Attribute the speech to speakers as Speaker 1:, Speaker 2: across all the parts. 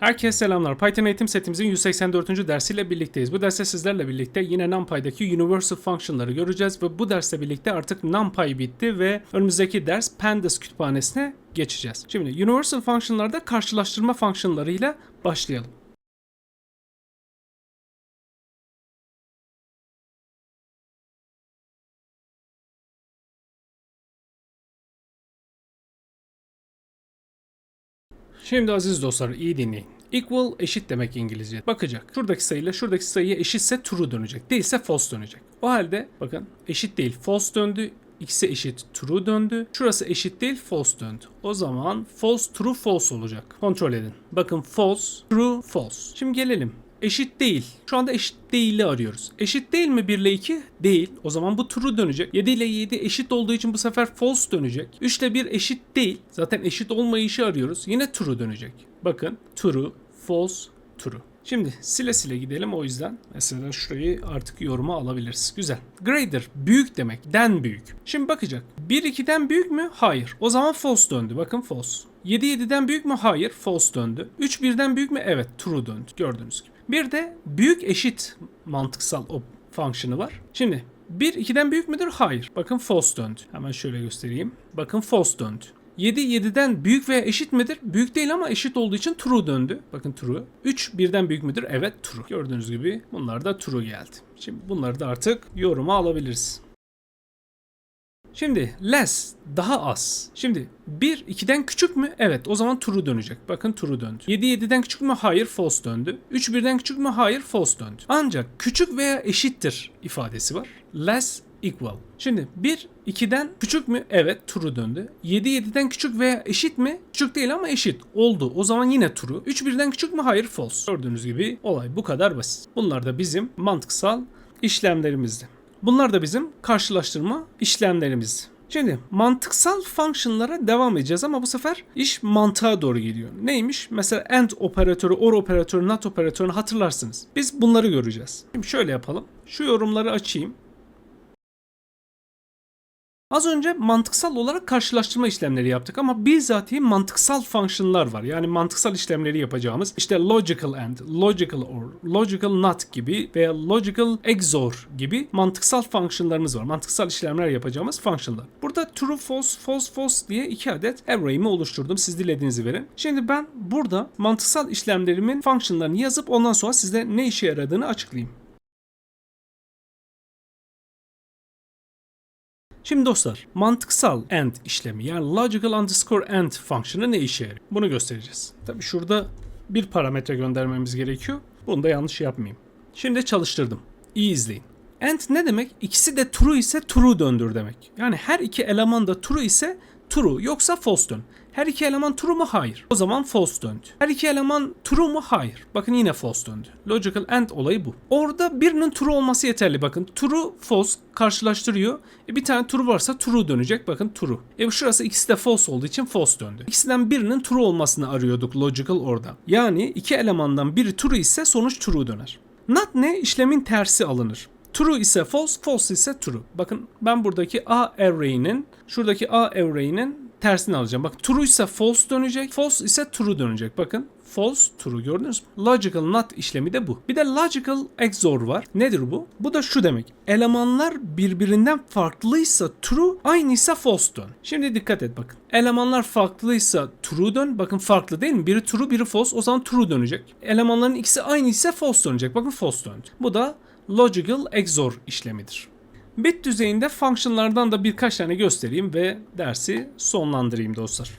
Speaker 1: Herkese selamlar. Python eğitim setimizin 184. dersiyle birlikteyiz. Bu derste sizlerle birlikte yine NumPy'daki Universal Function'ları göreceğiz ve bu dersle birlikte artık NumPy bitti ve önümüzdeki ders Pandas kütüphanesine geçeceğiz. Şimdi Universal Function'larda karşılaştırma fonksiyonlarıyla başlayalım. Şimdi aziz dostlar iyi dinleyin. Equal eşit demek İngilizce. Bakacak. Şuradaki sayıyla şuradaki sayıya eşitse true dönecek. Değilse false dönecek. O halde bakın eşit değil false döndü. İkisi eşit true döndü. Şurası eşit değil false döndü. O zaman false true false olacak. Kontrol edin. Bakın false true false. Şimdi gelelim. Eşit değil. Şu anda eşit değili arıyoruz. Eşit değil mi 1 ile 2? Değil. O zaman bu true dönecek. 7 ile 7 eşit olduğu için bu sefer false dönecek. 3 ile 1 eşit değil. Zaten eşit olmayışı arıyoruz. Yine true dönecek. Bakın true, false, true. Şimdi sile sile gidelim o yüzden. Mesela şurayı artık yoruma alabiliriz. Güzel. Greater büyük demek. Den büyük. Şimdi bakacak. 1 2'den büyük mü? Hayır. O zaman false döndü. Bakın false. 7 7'den büyük mü? Hayır. False döndü. 3 1'den büyük mü? Evet. True döndü. Gördüğünüz gibi. Bir de büyük eşit mantıksal o fonksiyonu var. Şimdi 1 2'den büyük müdür? Hayır. Bakın false döndü. Hemen şöyle göstereyim. Bakın false döndü. 7 7'den büyük veya eşit midir? Büyük değil ama eşit olduğu için true döndü. Bakın true. 3 1'den büyük müdür? Evet true. Gördüğünüz gibi bunlar da true geldi. Şimdi bunları da artık yoruma alabiliriz. Şimdi less daha az. Şimdi 1 2'den küçük mü? Evet o zaman true dönecek. Bakın true döndü. 7 7'den küçük mü? Hayır false döndü. 3 1'den küçük mü? Hayır false döndü. Ancak küçük veya eşittir ifadesi var. Less equal. Şimdi 1 2'den küçük mü? Evet true döndü. 7 7'den küçük veya eşit mi? Küçük değil ama eşit. Oldu. O zaman yine true. 3 1'den küçük mü? Hayır false. Gördüğünüz gibi olay bu kadar basit. Bunlar da bizim mantıksal işlemlerimizdi. Bunlar da bizim karşılaştırma işlemlerimiz. Şimdi mantıksal fonksiyonlara devam edeceğiz ama bu sefer iş mantığa doğru geliyor. Neymiş? Mesela AND operatörü, OR operatörü, NOT operatörünü hatırlarsınız. Biz bunları göreceğiz. Şimdi şöyle yapalım. Şu yorumları açayım. Az önce mantıksal olarak karşılaştırma işlemleri yaptık ama bizatihi mantıksal fonksiyonlar var. Yani mantıksal işlemleri yapacağımız işte logical and, logical or, logical not gibi veya logical XOR gibi mantıksal fonksiyonlarımız var. Mantıksal işlemler yapacağımız fonksiyonlar. Burada true, false, false, false diye iki adet array'imi oluşturdum. Siz dilediğinizi verin. Şimdi ben burada mantıksal işlemlerimin fonksiyonlarını yazıp ondan sonra size ne işe yaradığını açıklayayım. Şimdi dostlar mantıksal AND işlemi yani logical underscore AND fonksiyonu ne işe yarıyor? Bunu göstereceğiz. Tabi şurada bir parametre göndermemiz gerekiyor. Bunu da yanlış yapmayayım. Şimdi çalıştırdım. İyi izleyin. AND ne demek? İkisi de true ise true döndür demek. Yani her iki eleman da true ise true yoksa false dön. Her iki eleman true mu? Hayır. O zaman false döndü. Her iki eleman true mu? Hayır. Bakın yine false döndü. Logical AND olayı bu. Orada birinin true olması yeterli. Bakın true, false karşılaştırıyor. E bir tane true varsa true dönecek. Bakın true. E şurası ikisi de false olduğu için false döndü. İkisinden birinin true olmasını arıyorduk logical orada. Yani iki elemandan biri true ise sonuç true döner. Not ne? İşlemin tersi alınır. True ise false, false ise true. Bakın ben buradaki A array'inin, şuradaki A array'inin tersini alacağım. Bak true ise false dönecek, false ise true dönecek. Bakın false, true gördünüz mü? Logical not işlemi de bu. Bir de logical XOR var. Nedir bu? Bu da şu demek. Elemanlar birbirinden farklıysa true, aynıysa false dön. Şimdi dikkat et bakın. Elemanlar farklıysa true dön. Bakın farklı değil mi? Biri true, biri false. O zaman true dönecek. Elemanların ikisi aynıysa false dönecek. Bakın false döndü. Bu da logical XOR işlemidir. Bit düzeyinde fonksiyonlardan da birkaç tane göstereyim ve dersi sonlandırayım dostlar.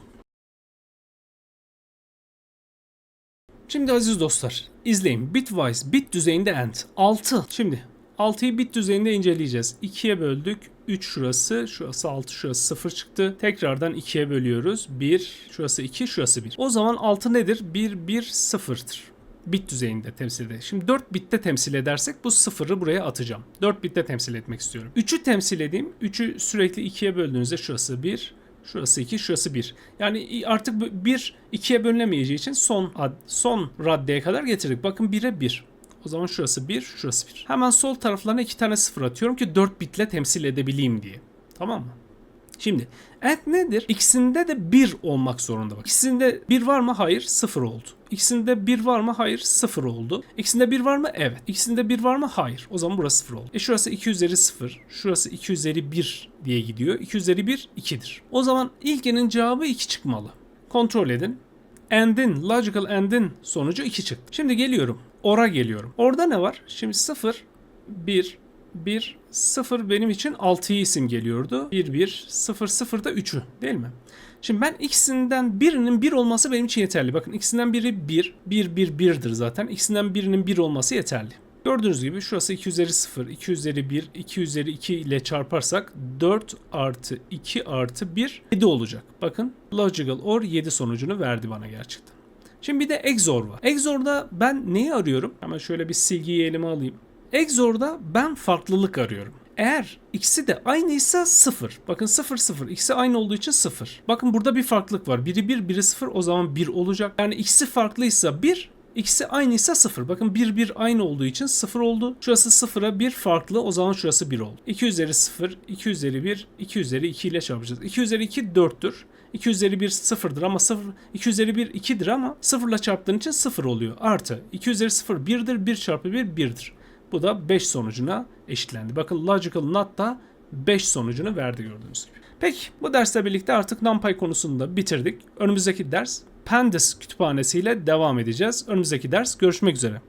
Speaker 1: Şimdi aziz dostlar izleyin. Bitwise bit düzeyinde AND 6. Şimdi 6'yı bit düzeyinde inceleyeceğiz. 2'ye böldük. 3 şurası, şurası 6, şurası 0 çıktı. Tekrardan 2'ye bölüyoruz. 1, şurası 2, şurası 1. O zaman 6 nedir? 1, 1, 0'tır bit düzeyinde temsil eder. Şimdi 4 bitte temsil edersek bu sıfırı buraya atacağım. 4 bitte temsil etmek istiyorum. 3'ü temsil edeyim. 3'ü sürekli 2'ye böldüğünüzde şurası 1, şurası 2, şurası 1. Yani artık 1 2'ye bölünemeyeceği için son ad, son raddeye kadar getirdik. Bakın 1'e 1. O zaman şurası 1, şurası 1. Hemen sol taraflarına 2 tane sıfır atıyorum ki 4 bitle temsil edebileyim diye. Tamam mı? Şimdi AND nedir? İkisinde de 1 olmak zorunda bak. İkisinde 1 var mı? Hayır, 0 oldu. İkisinde 1 var mı? Hayır. 0 oldu. İkisinde 1 var mı? Evet. İkisinde 1 var mı? Hayır. O zaman burası 0 oldu. E şurası 2 üzeri 0. Şurası 2 üzeri 1 diye gidiyor. 2 üzeri 1 2'dir. O zaman ilkinin cevabı 2 çıkmalı. Kontrol edin. AND'in, logical AND'in sonucu 2 çıktı. Şimdi geliyorum. OR'a geliyorum. Orada ne var? Şimdi 0, 1, 1, 0 benim için 6'yı isim geliyordu. 1, 1, 0, 0 da 3'ü değil mi? Şimdi ben ikisinden birinin 1 olması benim için yeterli. Bakın ikisinden biri 1, 1, 1, 1'dir zaten. İkisinden birinin 1 olması yeterli. Gördüğünüz gibi şurası 2 üzeri 0, 2 üzeri 1, 2 üzeri 2 ile çarparsak 4 artı 2 artı 1 7 olacak. Bakın logical or 7 sonucunu verdi bana gerçekten. Şimdi bir de XOR var. XOR'da ben neyi arıyorum? Hemen şöyle bir silgiyi elime alayım. XOR'da ben farklılık arıyorum. Eğer ikisi de aynıysa 0. Bakın 0 0. İkisi aynı olduğu için 0. Bakın burada bir farklılık var. Biri 1, biri 0 o zaman 1 olacak. Yani ikisi farklıysa 1, ikisi aynıysa 0. Bakın 1 1 aynı olduğu için 0 oldu. Şurası 0'a 1 farklı o zaman şurası 1 oldu. 2 üzeri 0, 2 üzeri 1, 2 üzeri 2 ile çarpacağız. 2 üzeri 2 4'tür. 2 üzeri 1 sıfırdır ama 0 2 üzeri 1 2'dir ama 0 ile çarptığın için 0 oluyor. Artı 2 üzeri 0 1'dir. 1 çarpı 1 1'dir. Bu da 5 sonucuna eşitlendi. Bakın logical not da 5 sonucunu verdi gördüğünüz gibi. Peki bu dersle birlikte artık NumPy konusunu da bitirdik. Önümüzdeki ders Pandas kütüphanesiyle devam edeceğiz. Önümüzdeki ders görüşmek üzere.